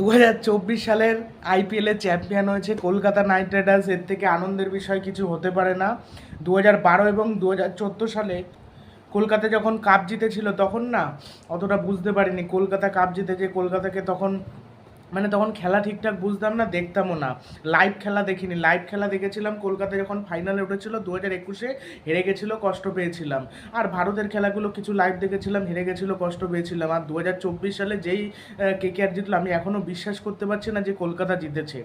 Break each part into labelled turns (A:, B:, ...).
A: দু হাজার চব্বিশ সালের আইপিএলে চ্যাম্পিয়ন হয়েছে কলকাতা নাইট রাইডার্স। এর থেকে আনন্দের বিষয় কিছু হতে পারে না। দু হাজার বারো এবং দু হাজার চোদ্দ সালে কলকাতা যখন কাপ জিতেছিল তখন না, অতটা বুঝতে পারিনি কলকাতা কাপ জিতেছে। কলকাতাকে তখন মানে তখন খেলা ঠিকঠাক বুঝতাম না, দেখতামও না। লাইভ খেলা দেখিনি। লাইভ খেলা দেখেছিলাম, কলকাতা যখন ফাইনালে উঠেছিল দু হাজার একুশে হেরে গেছিল, কষ্ট পেয়েছিলাম। আর ভারতের খেলাগুলো কিছু লাইভ দেখেছিলাম, হেরে গেছিল, কষ্ট পেয়েছিলাম। আর দু হাজার চব্বিশ সালে যেই কে কে আর জিতলো, আমি এখনও বিশ্বাস করতে পারছি না যে কলকাতা জিতেছে।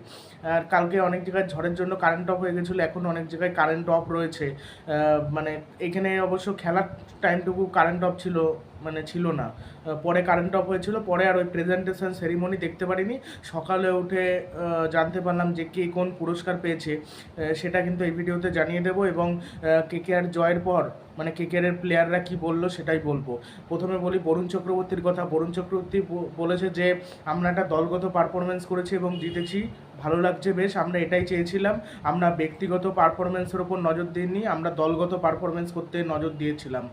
A: আর কালকে অনেক জায়গায় ঝড়ের জন্য কারেন্ট অফ হয়ে গেছিল, এখন অনেক জায়গায় কারেন্ট অফ রয়েছে। মানে এখানে অবশ্য খেলার টাইমটুকু কারেন্ট অফ ছিল মানে ছিল না। পরে কারেন্ট অফ হয়েছিল, পরে আর ওই প্রেজেন্টেশন সেরিমনি দেখতে পারিনি। সকালে উঠে জানতে পারলাম যে কে কোন পুরস্কার পেয়েছে সেটা কিন্তু এই ভিডিওতে জানিয়ে দেবো এবং কে কে আর জয়ের পর মানে কে এর প্লেয়াররা কি বলল সেটাই বলব। প্রথমে বলি বরুণ চক্রবর্তীর কথা। বরুণ চক্রবর্তী বলেছে যে, আমরা একটা দলগত পারফরমেন্স করেছি এবং জিতেছি। ভালো লাগছে বেশ, আমরা এটাই চেয়েছিলাম। আমরা ব্যক্তিগত পারফরমেন্সের ওপর নজর দিইনি, আমরা দলগত পারফরমেন্স করতে নজর দিয়েছিলাম।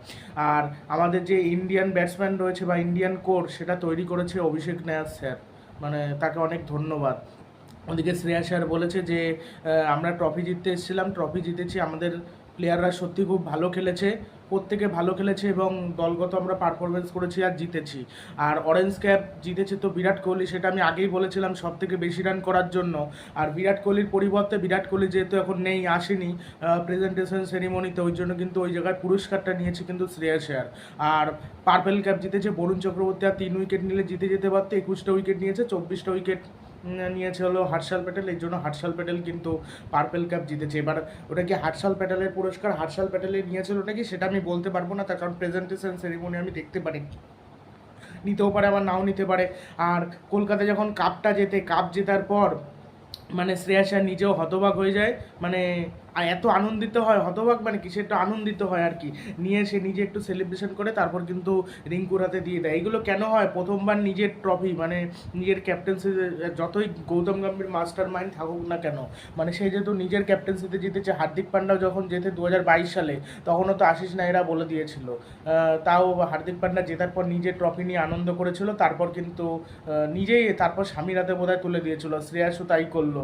A: আর আমাদের যে ইন্ডিয়ান ব্যাটসম্যান রয়েছে বা ইন্ডিয়ান কোর সেটা তৈরি করেছে অভিষেক নায়ার স্যার মানে তাকে অনেক ধন্যবাদ। ওদিকে শ্রেয়া স্যার বলেছে যে আমরা ট্রফি জিততে এসেছিলাম ট্রফি জিতেছি, আমাদের প্লেয়াররা সত্যি খুব ভালো খেলেছে। প্রত্যেকে ভালো খেলেছে এবং দলগত আমরা পারফরমেন্স করেছি আর জিতেছি। আর অরেঞ্জ ক্যাপ জিতেছে তো বিরাট কোহলি, সেটা আমি আগেই বলেছিলাম সব থেকে বেশি রান করার জন্য। আর বিরাট কোহলির পরিবর্তে বিরাট কোহলি যেহেতু এখন নেই, আসেনি প্রেজেন্টেশন সেরিমনিতে ওই জন্য কিন্তু ওই জায়গায় পুরস্কারটা নিয়েছে কিন্তু শ্রেয়া শেয়ার আর পার্পেল ক্যাপ জিতেছে বরুণ চক্রবর্তী, আর তিন উইকেট নিলে জিতে যেতে পারতো, একুশটা উইকেট নিয়েছে, চব্বিশটা উইকেট নিয়েছে হলো হার্ষাল প্যাটেল এই জন্য হার্শাল প্যাটেল কিন্তু পার্পেল কাপ জিতেছে। এবার ওটা কি হার্শাল প্যাটেলের পুরস্কার হার্সাল প্যাটেলের নিয়েছিল নাকি সেটা আমি বলতে পারব না, তার কারণ প্রেজেন্টেশন সেরিমনি আমি দেখতে পারি। নিতেও পারে, আবার নাও নিতে পারে। আর কলকাতা যখন কাপটা জেতে কাপ জেতার পর মানে শ্রেয়া শাহ নিজেও হতবাক হয়ে যায়। মানে আর এত আনন্দিত হয়, হতবাক মানে কি একটু আনন্দিত হয় আর কি। নিয়ে সে নিজে একটু সেলিব্রেশন করে, তারপর কিন্তু রিঙ্কুর হাতে দিয়ে দেয়। এগুলো কেন হয়? প্রথমবার নিজের ট্রফি মানে নিজের ক্যাপ্টেন্সি যতই গৌতম গম্ভীর মাস্টার মাইন্ড থাকুক না কেন মানে সে যেহেতু নিজের ক্যাপ্টেন্সিতে জিতেছে, হার্দিক পান্ডাও যখন যেতে দু হাজার বাইশ সালে, তখনও তো আশিস নাইরা বলে দিয়েছিল। তাও হার্দিক পান্ডা জেতার পর নিজের ট্রফি নিয়ে আনন্দ করেছিল, তারপর কিন্তু নিজেই তারপর স্বামীর হাতে বোধহয় তুলে দিয়েছিল। শ্রেয়াসও তাই করল।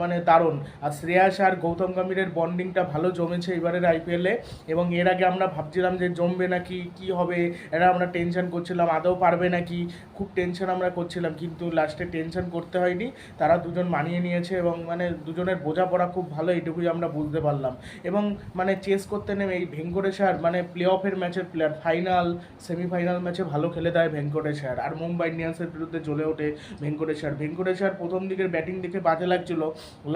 A: মানে দারুণ। আর শ্রেয়াস আর গৌতম গম্ভীরের বন্ডিংটা ভালো জমেছে এবারের আইপিএলে এবং এর আগে আমরা ভাবছিলাম যে জমবে নাকি, কি হবে? এরা আমরা টেনশন করছিলাম, আদৌ পারবে নাকি? খুব টেনশন আমরা করছিলাম, কিন্তু লাস্টে টেনশন করতে হয়নি। তারা দুজন মানিয়ে নিয়েছে এবং মানে দুজনের বোঝাপড়া খুব ভালো, এইটুকুই আমরা বুঝতে পারলাম। এবং মানে চেস করতে নেমে এই ভেঙ্কটেশ্বর মানে প্লে অফের ম্যাচের প্লেয়ার ফাইনাল সেমিফাইনাল ম্যাচে ভালো খেলে দেয় ভেঙ্কটেশ্বর আর মুম্বাই ইন্ডিয়ান্সের বিরুদ্ধে জ্বলে ওঠে ভেঙ্কটেশ্বর ভেঙ্কটেশ্বর প্রথম দিকের ব্যাটিং দেখে বাজে লাগছিল।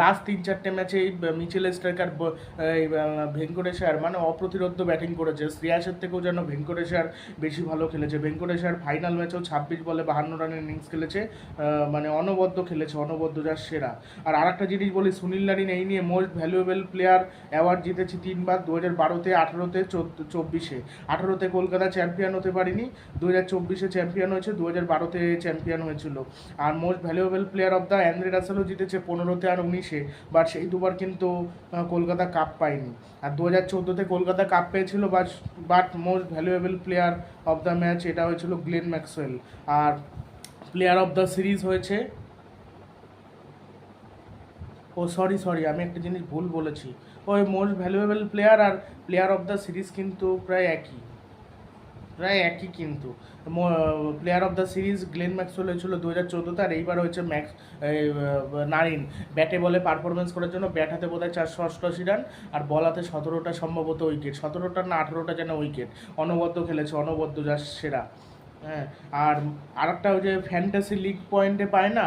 A: লাস্ট তিন চারটে ম্যাচে মিচেল স্ট্রাইকার ভেঙ্কটেশ্বর মানে অপ্রতিরোধ ব্যাটিং করেছে। শ্রেয়াসের থেকেও যেন ভেঙ্কটেশ্বর বেশি ভালো খেলেছে। ভেঙ্কটেশ্বর ফাইনাল ম্যাচেও ছাব্বিশ বলে বাহান্ন রানের ইনিংস খেলেছে মানে অনবদ্য খেলেছে, অনবদ্য যার সেরা। আর আরেকটা জিনিস বলি, সুনীল নারিন এই নিয়ে মোস্ট ভ্যালুয়েবল প্লেয়ার অ্যাওয়ার্ড জিতেছি তিনবার দু হাজার বারোতে, আঠারোতে চব্বিশে। আঠারোতে কলকাতা চ্যাম্পিয়ন হতে পারিনি দু হাজার চব্বিশে চ্যাম্পিয়ন হয়েছে দু হাজার বারোতে চ্যাম্পিয়ন হয়েছিল। আর most valuable player of the Andre রাসেলও জিতেছে পনেরোতে আর উনিশে। বাট সেই দুবার কিন্তু কলকাতা কাপ পায়নি আর দু হাজার চোদ্দোতে কলকাতা কাপ পেয়েছিল but but most valuable player of the match এটা হয়েছিল গ্লেন ম্যাক্সওয়েল। আর প্লেয়ার অফ দ্য সিরিজ হয়েছে ও সরি সরি আমি একটা জিনিস ভুল বলেছি। ওই মোস্ট ভ্যালুয়েবল প্লেয়ার আর প্লেয়ার অফ দ্য সিরিজ কিন্তু প্রায় একই। প্রায় একই কিন্তু। Player of the series Glenn Maxwell হয়েছিল দু হাজার চোদ্দোতে আর এইবার হচ্ছে ম্যাক্স নারিন। ব্যাটে বলে পারফরমেন্স করার জন্য ব্যাট হাতে বোধ হয় চারশো অষ্টআশি রান আর বল হাতে সতেরোটা সম্ভবত উইকেট সতেরোটা না আঠেরোটা যেন উইকেট অনবদ্য খেলেছে, অনবদ্য যা সেরা। হ্যাঁ আর আরেকটা ওই যে ফ্যান্টাসি লিগ পয়েন্টে পায় না,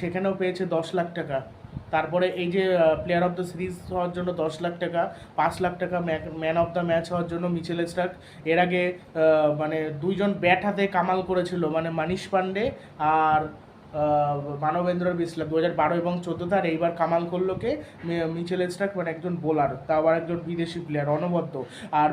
A: সেখানেও পেয়েছে দশ লাখ টাকা। তারপরে এই যে প্লেয়ার অফ দ্য সিরিজ হওয়ার জন্য দশ লাখ টাকা, পাঁচ লাখ টাকা ম্যান অফ দ্য ম্যাচ হওয়ার জন্য মিচেল স্টার্ক এর আগে মানে দুইজন ব্যাট হাতে কামাল করেছিল মানে মানিশ পান্ডে আর মানবেন্দ্র বিসলাম দু হাজার বারো এবং চোদ্দোতে আর এইবার কামাল করল কে মি- মিচেল স্টার্ক মানে একজন বোলার তা আবার একজন বিদেশি প্লেয়ার অনবদ্য। আর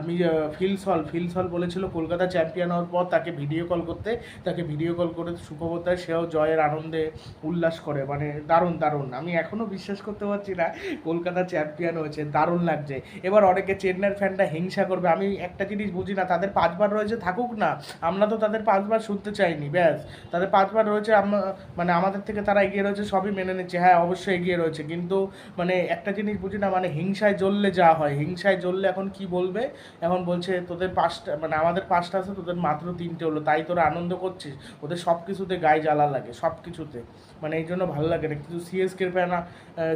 A: ফিলস হল ফিলস হল বলেছিল কলকাতা চ্যাম্পিয়ন হওয়ার পর তাকে ভিডিও কল করতে, তাকে ভিডিও কল করে সুখবর দেয় সেও জয়ের আনন্দে উল্লাস করে মানে দারুণ দারুণ। আমি এখনও বিশ্বাস করতে পারছি না কলকাতা চ্যাম্পিয়ন হয়েছে, দারুণ লাগছে। এবার অনেকে চেন্নাইয়ের ফ্যানটা হিংসা করবে, আমি একটা জিনিস বুঝি না, তাদের পাঁচবার রয়েছে থাকুক না, আমরা তো তাদের পাঁচবার শুনতে চাইনি, ব্যাস। তাদের পাঁচবার রয়েছে, আম- মানে আমাদের থেকে তারা এগিয়ে রয়েছে, সবই মেনে নিচ্ছে। হ্যাঁ অবশ্যই এগিয়ে রয়েছে, কিন্তু মানে একটা জিনিস বুঝি না মানে হিংসায় জ্বললে যা হয়, হিংসায় জ্বললে এখন কি বলবে? এখন বলছে, তোদের পাঁচটা মানে আমাদের পাঁচটা আছে, তোদের মাত্র তিনটে হলো, তাই তোরা আনন্দ করছিস? ওদের সব কিছুতে গায়ে জ্বালা লাগে সব কিছুতে মানে এই জন্য ভালো লাগে না। কিন্তু সিএসকের ফ্যান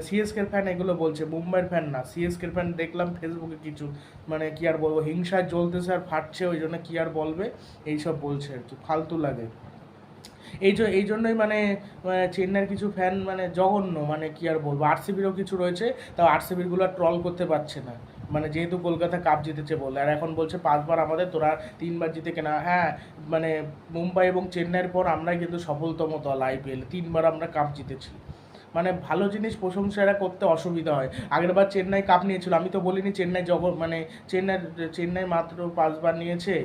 A: সিএসকের ফ্যান এগুলো বলছে, মুম্বাইয়ের ফ্যান না সিএসকের ফ্যান দেখলাম ফেসবুকে কিছু মানে কি আর বলব, হিংসায় জ্বলতেছে আর ফাটছে, ওই জন্য কি আর বলবে? এইসব বলছে আর কি, ফালতু লাগে। এই এই জন্যই মানে মানে চেন্নাইয়ের কিছু ফ্যান মানে জঘন্য মানে কি আর বলব আরসিবিরও কিছু রয়েছে, তাও আরসিবিরগুলো ট্রল করতে পারছে না। মানে যেহেতু কলকাতা কাপ জিতেছে বলে, আর এখন বলছে পাঁচবার আমাদের, তোরা তিনবার জিতে কেনা হ্যাঁ মানে মুম্বাই এবং চেন্নাইয়ের পর আমরাই কিন্তু সফলতম দল আইপিএল তিনবার আমরা কাপ জিতেছি। মানে ভালো জিনিস প্রশংসা এরা করতে অসুবিধা হয়। আগেরবার চেন্নাই কাপ নিয়েছিল, আমি তো বলিনি চেন্নাই জগৎ মানে চেন্নাই চেন্নাই মাত্র পাঁচবার নিয়েছে।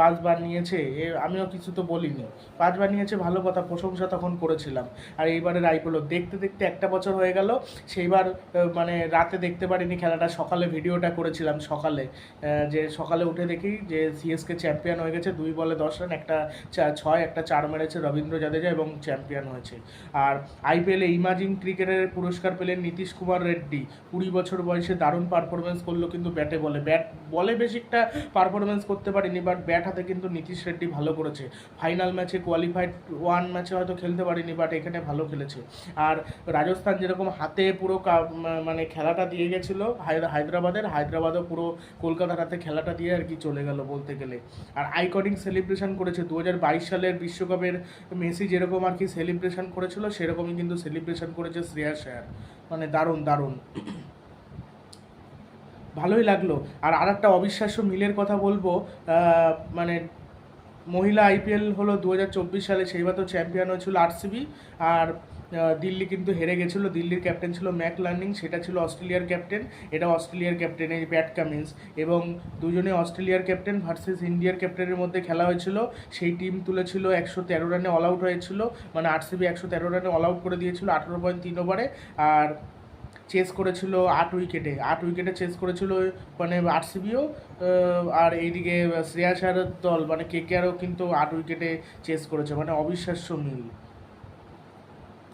A: পাঁচবার নিয়েছে, এ আমিও কিছু তো বলিনি। পাঁচবার নিয়েছে, ভালো কথা, প্রশংসা তখন করেছিলাম। আর এইবারের আইপিএলও দেখতে দেখতে একটা বছর হয়ে গেল, সেইবার মানে রাতে দেখতে পারিনি খেলাটা, সকালে ভিডিওটা করেছিলাম সকালে যে সকালে উঠে দেখি যে সিএসকে চ্যাম্পিয়ন হয়ে গেছে, দুই বলে দশ রান, একটা ছয়, একটা চার মেরেছে রবীন্দ্র জাদেজা এবং চ্যাম্পিয়ন হয়েছে। আর আইপিএলে ইমাজিং ক্রিকেটের পুরস্কার পেলেন নীতিশ কুমার রেড্ডি। কুড়ি বছর বয়সে দারুণ পারফরমেন্স করল কিন্তু ব্যাটে বলে। ব্যাট, বলে বেশি একটা পারফরমেন্স করতে পারিনি বাট ব্যাট হাতে কিন্তু নীতিশ রেড্ডি ভালো করেছে। ফাইনাল ম্যাচে কোয়ালিফাইড ওয়ান ম্যাচে হয়তো খেলতে পারিনি বাট এখানে ভালো খেলেছে। আর রাজস্থান যেরকম হাতে পুরো মানে খেলাটা দিয়ে গেছিল হায়দ্রাবাদের, হায়দ্রাবাদও পুরো কলকাতার হাতে খেলাটা দিয়ে আর কি চলে গেল বলতে গেলে। আর আইকনিক সেলিব্রেশন করেছে দু হাজার বাইশ সালের বিশ্বকাপের মেসি যেরকম আর কি সেলিব্রেশন করেছিল, সেরকমই কিন্তু সেলিব্রেশন করেছে শ্রেয়া শেয়ার মানে দারুণ দারুণ। ভালোই লাগল। আর আর একটা অবিশ্বাস্য মিলের কথা বলব মানে মহিলা আইপিএল হলো দু হাজার চব্বিশ সালে সেইবার তো চ্যাম্পিয়ন হয়েছিল আরসিবি। আর দিল্লি কিন্তু হেরে গেছিল। দিল্লির ক্যাপ্টেন ছিল ম্যাক লার্নিং, সেটা ছিল অস্ট্রেলিয়ার ক্যাপ্টেন এটা অস্ট্রেলিয়ার ক্যাপ্টেন এই ব্যাট কামিন্স। এবং দুজনে অস্ট্রেলিয়ার ক্যাপ্টেন ভার্সেস ইন্ডিয়ার ক্যাপ্টেনের মধ্যে খেলা হয়েছিল। সেই টিম তুলেছিল একশো তেরো রানে অল আউট হয়েছিল। মানে আরসিবি একশো তেরো রানে অল আউট করে দিয়েছিল আঠেরো পয়েন্ট তিন ওভারে আর চেস করেছিল আট উইকেটে আট উইকেটে চেস করেছিল মানে আরসিবিও আর এইদিকে শ্রেয়াস দল মানে কেকেআরও কিন্তু আট উইকেটে চেস করেছে মানে অবিশ্বাস্য মিল।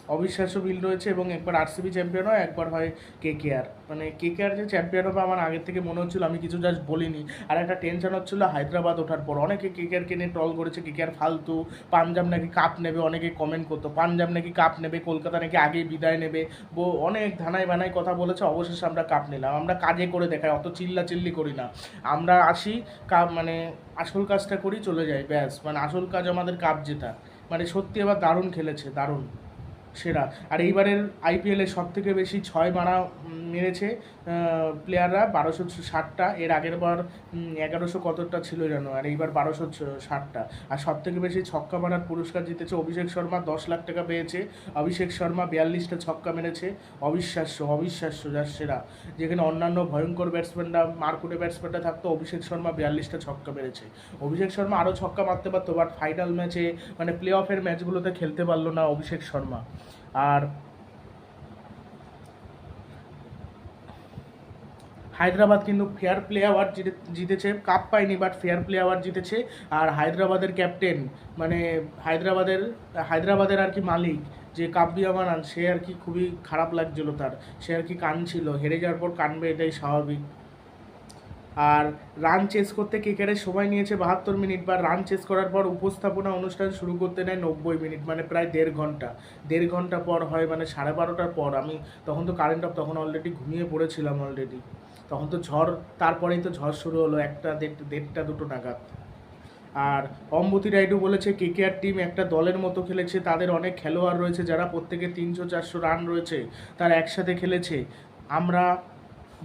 A: অবিশ্বাস্য বিল রয়েছে এবং একবার আরসিবি চ্যাম্পিয়ন হয়, একবার হয় কে কেআর মানে কে কেআর যে চ্যাম্পিয়ন হবে আমার আগের থেকে মনে হচ্ছিল, আমি কিছু জাস্ট বলিনি। আর একটা টেনশন হচ্ছিল হায়দ্রাবাদ ওঠার পর। অনেকে কে কে কেআরকে নিয়ে ট্রল করেছে কে কেআর ফালতু। পাঞ্জাব নাকি কাপ নেবে, অনেকে কমেন্ট করতো, পাঞ্জাব নাকি কাপ নেবে, কলকাতা নাকি আগেই বিদায় নেবে। বো, অনেক ধানায় বানায় কথা বলেছে, অবশেষে আমরা কাপ নিলাম। আমরা কাজে করে দেখাই, অত চিল্লা চিল্লি করি না। আমরা আসি কাপ মানে আসল কাজটা করি, চলে যাই, ব্যাস। মানে আসল কাজ আমাদের কাপ জেতা মানে সত্যি এবার দারুণ খেলেছে, দারুণ। সেরা। আর এইবারের আইপিএলে সব থেকে বেশি ছয় মারা মেরেছে প্লেয়াররা বারোশো ষাটটা, এর আগের বার এগারোশো কতটা ছিল যেন, আর এইবার বারোশো ষাটটা। আর সব থেকে বেশি ছক্কা মারার পুরস্কার জিতেছে অভিষেক শর্মা, দশ লাখ টাকা পেয়েছে। অভিষেক শর্মা বিয়াল্লিশটা ছক্কা মেরেছে। অবিশ্বাস্য অবিশ্বাস্য, যার সেরা। যেখানে অন্যান্য ভয়ঙ্কর ব্যাটসম্যানরা মারকুটে ব্যাটসম্যানরা থাকতো, অভিষেক শর্মা বিয়াল্লিশটা ছক্কা মেরেছে। অভিষেক শর্মা আরও ছক্কা মারতে পারতো বাট ফাইনাল ম্যাচে মানে প্লে অফের ম্যাচগুলোতে খেলতে পারল না অভিষেক শর্মা। আর হায়দ্রাবাদ কিন্তু ফেয়ার প্লে অ্যাওয়ার্ড জিতেছে কাপ পায়নি বাট ফেয়ার প্লে অ্যাওয়ার্ড জিতেছে। আর হায়দ্রাবাদের ক্যাপ্টেন মানে হায়দ্রাবাদের হায়দ্রাবাদের আর কি মালিক যে কাব্যিয়া মানান সে আর কি খুবই খারাপ লাগছিল তার। সে আর কি কানছিল, হেরে যাওয়ার পর কানবে এটাই স্বাভাবিক। আর রান চেস করতে কেকারের সময় নিয়েছে বাহাত্তর মিনিট বা রান চেস করার পর উপস্থাপনা অনুষ্ঠান শুরু করতে নেয় নব্বই মিনিট মানে প্রায় দেড় ঘণ্টা। দেড় ঘণ্টা পর হয় মানে সাড়ে বারোটার পর। আমি তখন তো কারেন্ট অফ তখন অলরেডি ঘুমিয়ে পড়েছিলাম অলরেডি তখন তো ঝড়, তারপরেই তো ঝড় শুরু হলো, একটা দেড়, দেড়টা দুটো নাগাদ। আর অম্বতী রাইডু বলেছে কেকেআর টিম একটা দলের মতো খেলেছে, তাদের অনেক খেলোয়াড় রয়েছে, যারা প্রত্যেকে তিনশো চারশো রান রয়েছে, তারা একসাথে খেলেছে। আমরা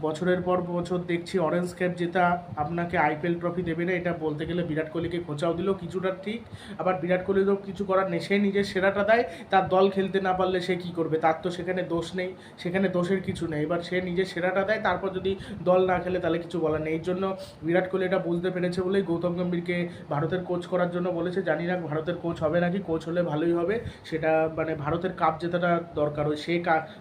A: বছরের পর বছর দেখছি অরেঞ্জ ক্যাপ জেতা আপনাকে আইপিএল ট্রফি দেবে না, এটা বলতে গেলে বিরাট কোহলিকে খোঁচাও দিল, কিছুটা ঠিক। আবার বিরাট কোহলিরও কিছু করার নেই সে নিজের সেরাটা দেয়, তার দল খেলতে না পারলে সে কি করবে? তার তো সেখানে দোষ নেই, সেখানে দোষের কিছু নেই। এবার সে নিজের সেরাটা দেয়, তারপর যদি দল না খেলে তাহলে কিছু বলার নেই। এই জন্য বিরাট কোহলি এটা বুঝতে পেরেছে বলেই গৌতম গম্ভীরকে ভারতের কোচ করার জন্য বলেছে। জানি না ভারতের কোচ হবে নাকি কোচ হলে ভালোই হবে। সেটা মানে ভারতের কাপ জেতাটা দরকার। ওই সে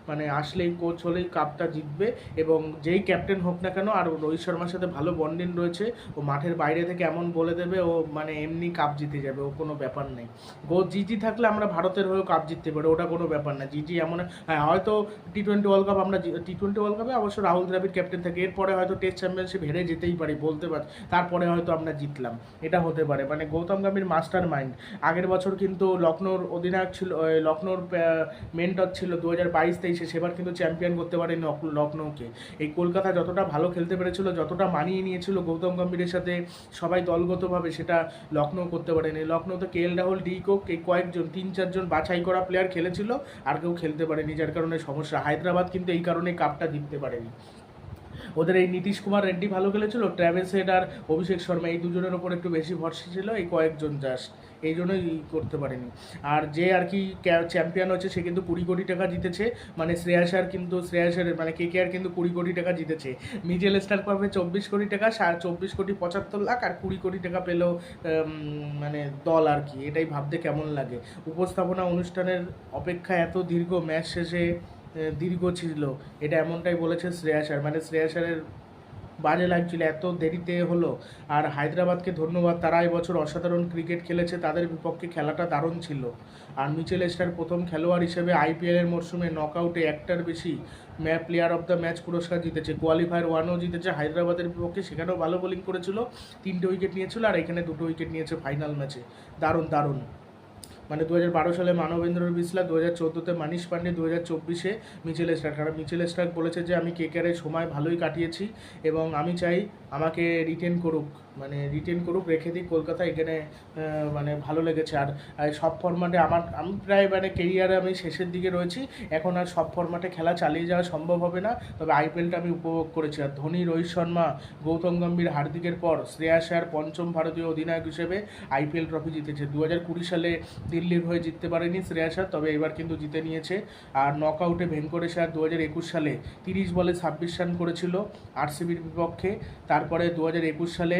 A: মানে আসলেই কোচ হলেই কাপটা জিতবে এবং যেই ক্যাপ্টেন হোক না কেন, আর রোহিত শর্মার সাথে ভালো বন্ডিং রয়েছে, ও মাঠের বাইরে থেকে এমন বলে দেবে, ও মানে এমনি কাপ জিতে যাবে, ও কোনো ব্যাপার নেই। গো, জিজি থাকলে আমরা ভারতের হয়েও কাপ জিততে পারি, ওটা কোনো ব্যাপার না। জিজি এমন হ্যাঁ হয়তো টি টোয়েন্টি ওয়ার্ল্ড কাপ আমরা টি টোয়েন্টি ওয়ার্ল্ড কাপে অবশ্য রাহুল দ্রাবিড় ক্যাপ্টেন থাকে, এরপরে হয়তো টেস্ট চ্যাম্পিয়নশিপ হেরে যেতেই পারি, বলতে পারি, তারপরে হয়তো আমরা জিতলাম, এটা হতে পারে। মানে গৌতম গম্ভীর মাস্টার মাইন্ড আগের বছর কিন্তু লখনৌর অধিনায়ক ছিল লখনৌর মেন্টর ছিল দু হাজার বাইশ তেইশে, সেবার কিন্তু চ্যাম্পিয়ন করতে পারেনি লখ- লখনৌকে। এই কলকাতা যতটা ভালো খেলতে পেরেছিল, যতটা মানিয়ে নিয়েছিল গৌতম গম্ভীরের সাথে, সবাই দলগতভাবে সেটা লখনৌ করতে পারেনি। লখনৌতে K L Rahul, de Kock এই কয়েকজন, তিন, চারজন বাছাই করা প্লেয়ার খেলেছিল, আর কেউ খেলতে পারেনি, যার কারণে সমস্যা। হায়দ্রাবাদ কিন্তু এই কারণে কাপটা জিততে পারেনি। ওদের এই নীতিশ কুমার রেড্ডি ভালো খেলেছিল ট্র্যাভেলস হেড আর অভিষেক শর্মা, এই দুজনের ওপর একটু বেশি ভরসা ছিল, এই কয়েকজন জাস্ট, এই জন্যই করতে পারেনি। আর যে আর কি চ্যাম্পিয়ন হচ্ছে সে কিন্তু কুড়ি কোটি টাকা জিতেছে মানে শ্রেয়াসার কিন্তু শ্রেয়াসার মানে কে কে আর কিন্তু কুড়ি কোটি টাকা জিতেছে। মিজেল স্টার পাবে চব্বিশ কোটি টাকা চব্বিশ কোটি পঁচাত্তর লাখ আর কুড়ি কোটি টাকা পেল মানে দল আর কি, এটাই ভাবতে কেমন লাগে। উপস্থাপনা অনুষ্ঠানের অপেক্ষা এত দীর্ঘ, ম্যাচ শেষে দীর্ঘ ছিল। এটা এমনটাই বলেছে শ্রেয়া শ্রেয়াসার মানে শ্রেয়া শ্রেয়াসারের বাজে লাগছিল এত দেরিতে হলো। আর হায়দ্রাবাদকে ধন্যবাদ, তারা এবছর অসাধারণ ক্রিকেট খেলেছে, তাদের বিপক্ষে খেলাটা দারুণ ছিল। আর মিচেল স্টার প্রথম খেলোয়াড় হিসেবে আইপিএলের মরশুমে নকআউটে একটার বেশি match player of the match পুরস্কার জিতেছে। কোয়ালিফায়ার ওয়ানও জিতেছে। হায়দ্রাবাদের বিপক্ষে সেখানেও ভালো বোলিং করেছিল। তিনটে উইকেট নিয়েছিল আর এখানে দুটো উইকেট নিয়েছে ফাইনাল ম্যাচে। দারুণ দারুণ। মানে দু হাজার বারো সালে মানবেন্দ্র বিসলা দু হাজার চোদ্দোতে মানিশ পান্ডে দু হাজার চব্বিশে মিচেল স্টার্ক কারণ মিচেল স্টার্ক বলেছে যে, আমি কেকারের সময় ভালোই কাটিয়েছি এবং আমি চাই আমাকে রিটেন করুক। মানে রিটেন করুক, রেখে দিই কলকাতা, এখানে মানে ভালো লেগেছে। আর সব ফরম্যাটে আমার, আমি প্রায় মানে কেরিয়ারে আমি শেষের দিকে রয়েছি। এখন আর সব ফরম্যাটে খেলা চালিয়ে যাওয়া সম্ভব হবে না। তবে আইপিএলটা আমি উপভোগ করেছি। আর ধোনি, রোহিত শর্মা, গৌতম গম্ভীর হার্দিকের পর শ্রেয়া আয়ার পঞ্চম ভারতীয় অধিনায়ক হিসেবে আইপিএল ট্রফি জিতেছে। দু হাজার কুড়ি সালে দিল্লির হয়ে জিততে পারেনি শ্রেয়া আয়ার তবে এবার কিন্তু জিতে নিয়েছে। আর নকআউটে ভেঙ্কটেশ আয়ার দু হাজার একুশ সালে তিরিশ বলে ছাব্বিশ রান করেছিল আরসিবির বিপক্ষে। তারপরে দু হাজার একুশ সালে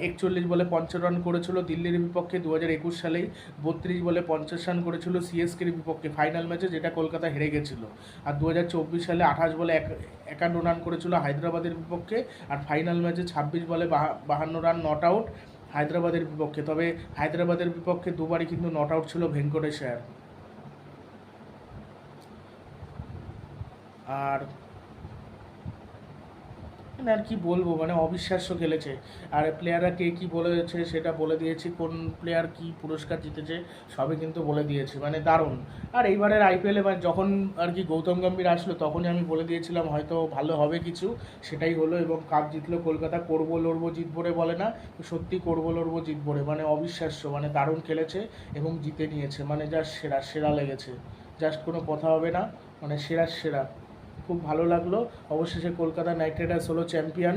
A: একচল্লিশ বলে পঞ্চাশ রান করেছিল দিল্লির বিপক্ষে দু হাজার একুশ সালেই বত্রিশ বলে পঞ্চাশ রান করেছিল সিএসকের বিপক্ষে ফাইনাল ম্যাচে যেটা কলকাতা হেরে গেছিল। আর দু হাজার চব্বিশ সালে আঠাশ বলে এক, একান্ন রান করেছিল হায়দ্রাবাদের বিপক্ষে, আর ফাইনাল ম্যাচে ছাব্বিশ বলে বাহা- বাহান্ন রান নট আউট হায়দ্রাবাদের বিপক্ষে। তবে হায়দ্রাবাদের বিপক্ষে দুবারই কিন্তু নট আউট ছিল ভেঙ্কটেশ আর মানে আর কি বলব মানে অবিশ্বাস্য খেলেছে। আর প্লেয়াররা কে কী বলেছে সেটা বলে দিয়েছি, কোন প্লেয়ার কি পুরস্কার জিতেছে সবই কিন্তু বলে দিয়েছে মানে দারুণ। আর এইবারের আইপিএলে মানে যখন আর কি গৌতম গম্ভীর আসলো, তখনই আমি বলে দিয়েছিলাম, হয়তো ভালো হবে কিছু, সেটাই হলো এবং কাপ জিতলো কলকাতা, করব লড়বো জিতবো রে বলে না সত্যি করব লড়বো জিতবো রে মানে অবিশ্বাস্য মানে দারুণ খেলেছে এবং জিতে নিয়েছে মানে জাস্ট সেরা সেরা লেগেছে। জাস্ট কোনো কথা হবে না মানে সেরা সেরা। খুব ভালো লাগল। অবশেষে কলকাতা নাইট রাইডার্স হলো চ্যাম্পিয়ন।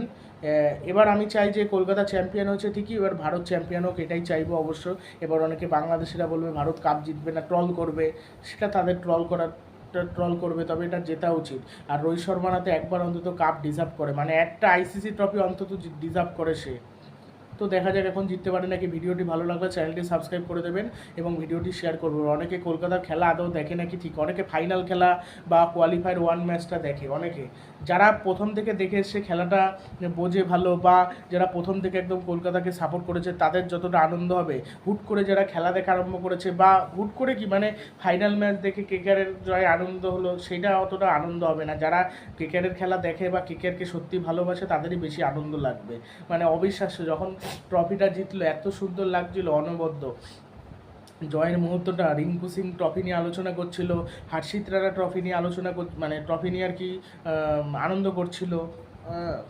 A: এবার আমি চাই যে কলকাতা চ্যাম্পিয়ন হচ্ছে ঠিকই, এবার ভারত চ্যাম্পিয়ন হোক এটাই চাইব অবশ্য। এবার অনেকে বাংলাদেশিরা বলবে, ভারত কাপ জিতবে না, ট্রল করবে। সেটা তাদের ট্রল করার, ট্রল করবে, তবে এটা জেতা উচিত। আর রোহিত শর্মানাতে একবার অন্তত কাপ ডিজার্ভ করে মানে একটা আইসিসি ট্রফি অন্তত ডিজার্ভ করে সে। তো দেখা যাক এখন জিততে পারে নাকি। ভিডিওটি ভালো লাগলে চ্যানেলটি সাবস্ক্রাইব করে দেবেন এবং ভিডিওটি শেয়ার করবেন। অনেকে কলকাতার খেলা আদৌ দেখে নাকি? ঠিক, অনেকে ফাইনাল খেলা বা কোয়ালিফায়ার ওয়ান ম্যাচটা দেখে, অনেকে। যারা প্রথম থেকে দেখে এসছে খেলাটা বোঝে ভালো বা যারা প্রথম থেকে একদম কলকাতাকে সাপোর্ট করেছে, তাদের যতটা আনন্দ হবে, হুট করে যারা খেলা দেখা আরম্ভ করেছে বা হুট করে কি মানে ফাইনাল ম্যাচ দেখে কেকারের জয় আনন্দ হলো সেটা অতটা আনন্দ হবে না। যারা কেকারের খেলা দেখে বা কেকারকে সত্যি ভালোবাসে, তাদেরই বেশি আনন্দ লাগবে। মানে অবিশ্বাস্য, যখন ট্রফিটা জিতলো, এত সুন্দর লাগছিল, অনবদ্য। জয়ের মুহূর্তটা রিঙ্কু সিং ট্রফি নিয়ে আলোচনা করছিল, হার্ষিত রানা ট্রফি নিয়ে আলোচনা কর মানে ট্রফি নিয়ে আর কি আনন্দ করছিল।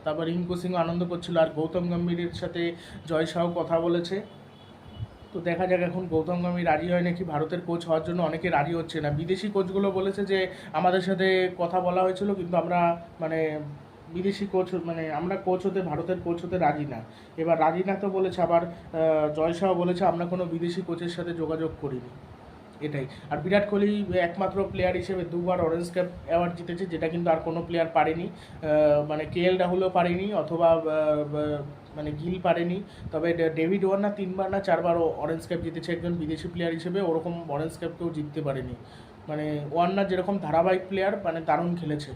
A: তারপর রিঙ্কু সিংও আনন্দ করছিল। আর গৌতম গম্ভীরের সাথে জয় শাহ কথা বলেছে। তো দেখা যাক এখন গৌতম গম্ভীর রাজি হয় নাকি? ভারতের কোচ হওয়ার জন্য অনেকে রাজি হচ্ছে না। বিদেশি কোচগুলো বলেছে যে, আমাদের সাথে কথা বলা হয়েছিল, কিন্তু আমরা মানে বিদেশি কোচ মানে আমরা কোচ হতে ভারতের কোচ হতে রাজি না। এবার রাজি না তো বলেছে আবার আহ, জয় শাহ বলেছে আমরা কোনো বিদেশি কোচের সাথে যোগাযোগ করিনি। এটাই। আর বিরাট কোহলি একমাত্র প্লেয়ার হিসেবে দুবার অরেঞ্জ ক্যাপ অ্যাওয়ার্ড জিতেছে যেটা কিন্তু আর কোনো প্লেয়ার পারেনি। মানে কে এল রাহুলও পারেনি অথবা মানে গিল পারেনি। তবে ডেভিড ওয়ার্নার তিনবার না চারবার অরেঞ্জ ক্যাপ জিতেছে একজন বিদেশি প্লেয়ার হিসেবে ওরকম অরেঞ্জ ক্যাপ কেউ জিততে পারেনি। মানে ওয়ার্নার যেরকম ধারাবাহিক প্লেয়ার মানে দারুণ খেলেছে।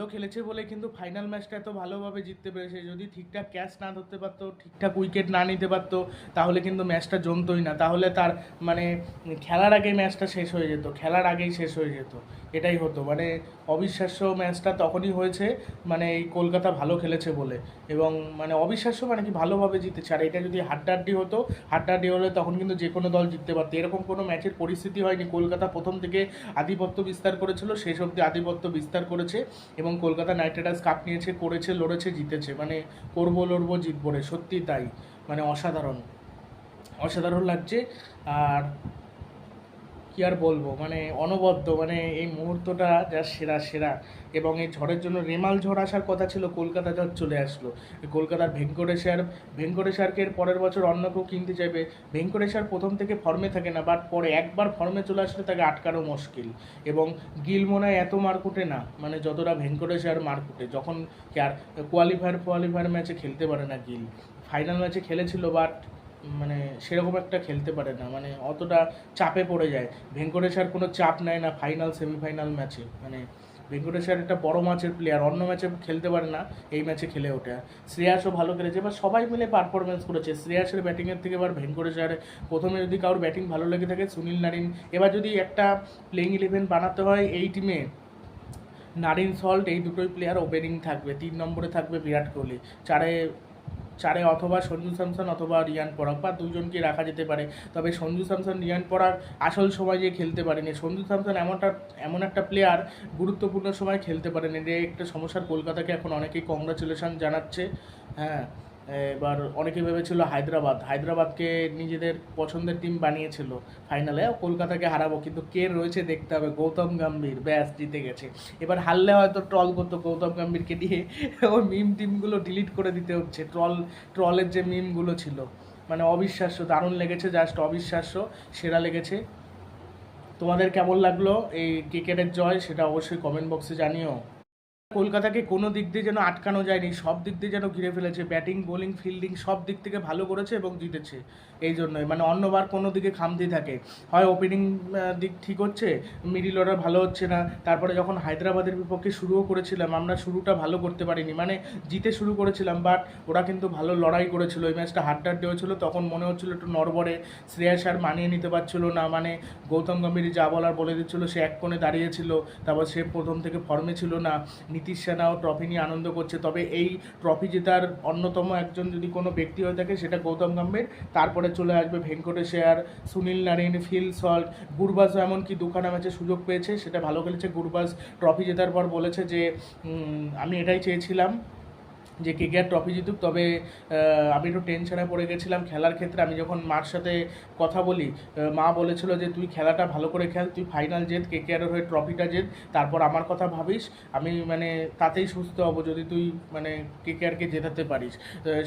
A: ভালো খেলেছে বলে কিন্তু ফাইনাল ম্যাচটা এত ভালোভাবে জিততে পেরেছে। যদি ঠিকঠাক ক্যাচ না ধরতে পারতো, ঠিকঠাক উইকেট না নিতে পারতো, তাহলে কিন্তু ম্যাচটা জমতোই না। তাহলে তার মানে খেলার আগেই ম্যাচটা শেষ হয়ে যেত, খেলার আগেই শেষ হয়ে যেত। এটাই হতো। মানে অবিশ্বাস্য ম্যাচটা তখনই হয়েছে মানে এই কলকাতা ভালো খেলেছে বলে। এবং মানে অবিশ্বাস্য মানে কি ভালোভাবে জিতেছে। আর এটা যদি হাড্ডাহাড্ডি হতো, হাড্ডাহাড্ডি হলে তখন কিন্তু যে কোনো দল জিততে পারতো। এরকম কোনো ম্যাচের পরিস্থিতি হয়নি। কলকাতা প্রথম থেকে আধিপত্য বিস্তার করেছিল, শেষ অবধি আধিপত্য বিস্তার করেছে এবং কলকাতা নাইট রাইডার্স কাপ নিয়েছে, করেছে, লড়েছে, জিতেছে। মানে করব, লড়বো, জিতবো রে। সত্যি তাই। মানে অসাধারণ। অসাধারণ লাগছে। আর কি আর বলব? মানে অনবদ্য মানে এই মুহূর্তটা যা সেরা সেরা। এবং এই ঝড়ের জন্য রেমাল ঝড় আসার কথা ছিল, কলকাতা ঝড় চলে আসলো। কলকাতার ভেঙ্কটেশ্বর, ভেঙ্কটেশ্বরকে পরের বছর অন্য কেউ কিনতে চাইবে। ভেঙ্কটেশ্বর প্রথম থেকে ফর্মে থাকে না বাট পরে একবার ফর্মে চলে আসলে তাকে আটকানো মুশকিল। এবং গিল মনে হয় এত মারকুটে না মানে যতটা ভেঙ্কটেশ্বর মারকুটে যখন আর কোয়ালিফায়ার কোয়ালিফায়ার ম্যাচে খেলতে পারে না গিল। ফাইনাল ম্যাচে খেলেছিল বাট মানে সেরকম একটা খেলতে পারে না। মানে অতটা চাপে পড়ে যায়। ভেঙ্কটেশ্বর কোনো চাপ নেয় না ফাইনাল সেমিফাইনাল ম্যাচে মানে ভেঙ্কটেশ্বর একটা বড় ম্যাচের প্লেয়ার অন্য ম্যাচে খেলতে পারে না, এই ম্যাচে খেলে ওঠে। শ্রেয়াসও ভালো খেলেছে, এবার সবাই মিলে পারফরমেন্স করেছে। শ্রেয়াসের ব্যাটিংয়ের থেকে এবার ভেঙ্কটেশ্বর প্রথমে যদি কারোর ব্যাটিং ভালো লেগে থাকে, সুনীল নারিন। এবার যদি একটা প্লেইং ইলেভেন বানাতে হয়, এই টিমে নারিন সল্ট এই দুটোই প্লেয়ার ওপেনিং থাকবে। তিন নম্বরে থাকবে বিরাট কোহলি। চারে চারে অথবা সঞ্জু স্যামসন অথবা রিয়ান পরাগ বা দুজনকে রাখা যেতে পারে। তবে সঞ্জু স্যামসন, রিয়ান পরাগ আসল সময় যে খেলতে পারেনি। সঞ্জু স্যামসন এমনটা, এমন একটা প্লেয়ার গুরুত্বপূর্ণ সময় খেলতে পারেনি। যে একটা সমস্যার কলকাতাকে এখন অনেকেই কংগ্রাচুলেশন জানাচ্ছে। হ্যাঁ। এবার অনেকে ভেবেছিল হায়দ্রাবাদ। হায়দ্রাবাদকে নিজেদের পছন্দের টিম বানিয়েছিল ফাইনালে কলকাতাকে হারাবো, কিন্তু কে রয়েছে দেখতে হবে। গৌতম গম্ভীর, ব্যাস, জিতে গেছে। এবার হারলে হয়তো ট্রল করতো গৌতম গম্ভীরকে দিয়ে। ওই মিম টিমগুলো ডিলিট করে দিতে হচ্ছে। ট্রল ট্রলের যে মিমগুলো ছিল মানে অবিশ্বাস্য, দারুণ লেগেছে জাস্ট অবিশ্বাস্য, সেরা লেগেছে। তোমাদের কেমন লাগল এই ক্রিকেটের জয়, সেটা অবশ্যই কমেন্ট বক্সে জানিও। কলকাতাকে কোনো দিক দিয়ে যেন আটকানো যায়নি, সব দিক দিয়ে যেন ঘিরে ফেলেছে। ব্যাটিং, বোলিং, ফিল্ডিং সব দিক থেকে ভালো করেছে এবং জিতেছে এই জন্যই। মানে অন্যবার কোনো দিকে খামতি থাকে। হয় ওপেনিং দিক ঠিক হচ্ছে মিডিল অর্ডার ভালো হচ্ছে না, তারপরে যখন হায়দ্রাবাদের বিপক্ষে শুরুও করেছিলাম, আমরা শুরুটা ভালো করতে পারিনি। মানে জিতে শুরু করেছিলাম বাট ওরা কিন্তু ভালো লড়াই করেছিল। ওই ম্যাচটা হাড্ডাড্ডি হয়েছিল তখন মনে হচ্ছিল একটু নড়বড়ে, শ্রেয়াস আর মানিয়ে নিতে পারছিল না। মানে গৌতম গম্ভীর যা বলার বলে দিচ্ছিল, সে এক কোণে দাঁড়িয়েছিল তারপর সে প্রথম থেকে ফর্মে ছিল না। নীতিশ সেনাও ট্রফি নিয়ে আনন্দ করছে। তবে এই ট্রফি জেতার অন্যতম একজন যদি কোনো ব্যক্তি হয়ে থাকে, সেটা গৌতম গম্ভীর। তারপরে চলে আসবে Venkatesh Iyer, Sunil Narine, Phil Salt. গুরবাজও এমনকি দুখানা ম্যাচে সুযোগ পেয়েছে, সেটা ভালো খেলেছে। গুরবাজ ট্রফি জেতার পর বলেছে যে আমি এটাই চেয়েছিলাম। যে কে কে ট্রফি জিতুক, তবে আমি একটু টেনশনে পড়ে গেছিলাম খেলার ক্ষেত্রে। আমি যখন মার সাথে কথা বলি মা বলেছিল যে, তুই খেলাটা ভালো করে খেল, তুই ফাইনাল জেত কে কে হয়ে ট্রফিটা জেত, তারপর আমার কথা ভাবিস, আমি মানে তাতেই সুস্থ হব যদি তুই মানে কে কে আরকে জেতাতে পারিস।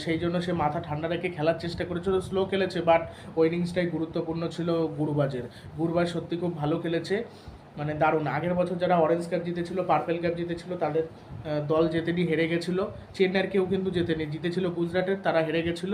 A: সেই জন্য সে মাথা ঠান্ডা রেখে খেলার চেষ্টা করেছিল স্লো খেলেছে বাট ওই ইনিংসটাই গুরুত্বপূর্ণ ছিল গুরুবাজের। গুরুবাজ সত্যি খুব ভালো খেলেছে। মানে দারুণ। আগের বছর যারা অরেঞ্জ ক্যাপ জিতেছিল পার্পেল ক্যাপ জিতেছিল, তাদের দল জেতেনি, হেরে গেছিল। চেন্নাইয়ের কেউ কিন্তু জেতেনি, জিতেছিল গুজরাটের, তারা হেরে গেছিল।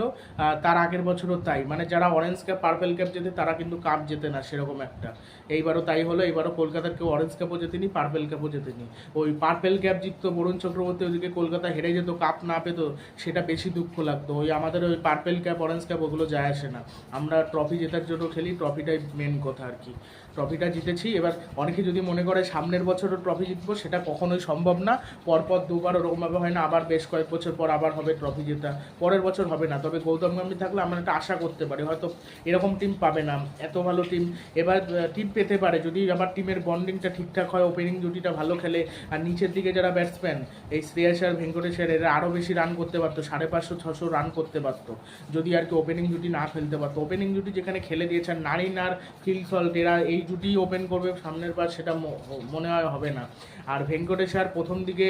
A: তার আগের বছরও তাই। মানে যারা অরেঞ্জ ক্যাপ পার্পেল ক্যাপ জেতে, তারা কিন্তু কাপ জেতে না, সেরকম একটা। এইবারও তাই হলো, এইবারও কলকাতার কেউ অরেঞ্জ ক্যাপও জেতেনি পার্পেল ক্যাপও জেতেনি। ওই পার্পেল ক্যাপ জিততো বরুণ চক্রবর্তী ওদিকে কলকাতা হেরে যেত কাপ না পেতো, সেটা বেশি দুঃখ লাগতো। ওই আমাদের ওই পার্পেল ক্যাপ অরেঞ্জ ক্যাপ ওগুলো যায় আসে না। আমরা ট্রফি জেতার জন্য খেলি ট্রফিটাই মেন কথা আর কি। ট্রফিটা জিতেছি। এবার অনেকে যদি মনে করে সামনের বছরও ট্রফি জিতবো, সেটা কখনোই সম্ভব না। পরপর দুবার ওরকমভাবে হয় না, আবার বেশ কয়েক বছর পর আবার হবে ট্রফি জেতা। পরের বছর হবে না। তবে গৌতম গম্ভীর থাকলে আমরা একটা আশা করতে পারি। হয়তো এরকম টিম পাবে না। এত ভালো টিম এবার টিম পেতে পারে। যদি আবার টিমের বন্ডিংটা ঠিকঠাক হয় ওপেনিং জুটিটা ভালো খেলে, আর নিচের দিকে যারা ব্যাটসম্যান এই শ্রেয়াস আর ভেঙ্কটেশ্বর এরা আরও বেশি রান করতে পারতো। সাড়ে পাঁচশো, ছশো রান করতে পারতো। যদি আর কি ওপেনিং জুটি না ফেলতে পারতো। ওপেনিং জুটি যেখানে খেলে দিয়েছেন, নারিন আর ফিল সল্ট এরা এই জুটি ওপেন করবে, সামনের বার সেটা মনে হয় হবে না। আর ভেঙ্কটেশ্বর প্রথম দিকে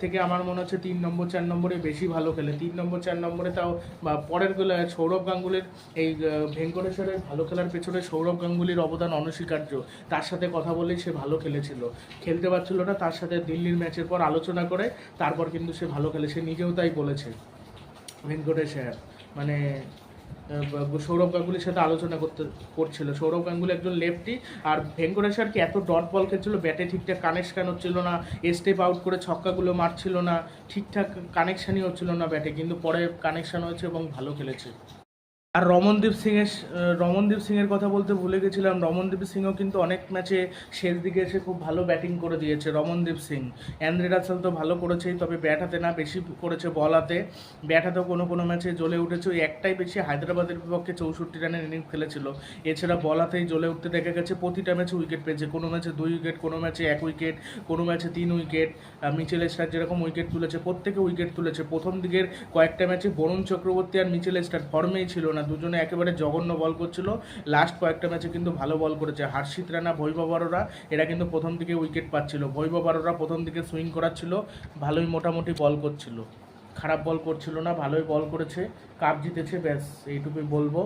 A: থেকে আমার মনে হচ্ছে তিন নম্বর, চার নম্বরে বেশি ভালো খেলে। তিন নম্বর, চার নম্বরে তাও, বা পরের সৌরভ গাঙ্গুলির এই ভেঙ্কটেশ্বরের ভালো খেলার পেছনে সৌরভ গাঙ্গুলির অবদান অনস্বীকার্য। তার সাথে কথা বলেই সে ভালো খেলেছিল। খেলতে পারছিল না, তার সাথে দিল্লির ম্যাচের পর আলোচনা করে, তারপর কিন্তু সে ভালো খেলে। সে নিজেও তাই বলেছে ভেঙ্কটেশ্বর মানে সৌরভ গাঙ্গুলির সাথে আলোচনা করতে করছিল। সৌরভ গাঙ্গুলি একজন লেফটি আর ভেঙ্কটেশ্বরকে এত ডট বল খেলছিল? ব্যাটে ঠিকঠাক কানেকশান হচ্ছিল না স্টেপ আউট করে ছক্কাগুলো মারছিল না, ঠিকঠাক কানেকশানই হচ্ছিল না ব্যাটে কিন্তু পরে কানেকশান হয়েছে এবং ভালো খেলেছে। আর রমনদীপ সিংয়ের রমনদীপ সিংয়ের কথা বলতে ভুলে গেছিলাম। রমনদীপ সিংও কিন্তু অনেক ম্যাচে শেষ দিকে এসে খুব ভালো ব্যাটিং করে দিয়েছে, রমনদীপ সিং। অ্যান্দ্রে রাসেল তো ভালো করেছেই, তবে ব্যাট হাতে না বেশি করেছে বল হাতে। ব্যাট হাতেও কোনো কোনো ম্যাচে জ্বলে উঠেছে, ওই একটাই বেশি হায়দ্রাবাদের বিপক্ষে চৌষট্টি রানের ইনিংস খেলেছিল। এছাড়া বল হাতেই জ্বলে উঠতে দেখা গেছে, প্রতিটা ম্যাচে উইকেট পেয়েছে। কোনো ম্যাচে দুই উইকেট, কোনো ম্যাচে এক উইকেট, কোনো ম্যাচে তিন উইকেট। মিচেল স্টার যেরকম উইকেট তুলেছে, প্রত্যেকে উইকেট তুলেছে। প্রথম দিকের কয়েকটা ম্যাচে বরুণ চক্রবর্তী আর মিচেল স্টার ফর্মেই ছিল না। দুজনে একেবারে জঘন্য বল করছিল। লাস্ট কয়েকটা ম্যাচে কিন্তু ভালো বল করেছে। হার্ষিত রানা ভৈভব আরোরা, এরা কিন্তু প্রথম দিকে উইকেট পাচ্ছিল। ভৈভব আরোরা প্রথম দিকে সুইং করাচ্ছিল, ভালোই মোটামুটি বল করছিল। খারাপ বল করছিল না, ভালোই বল করেছে। কাপ জিতেছে, ব্যাস, এইটুকুই বলব।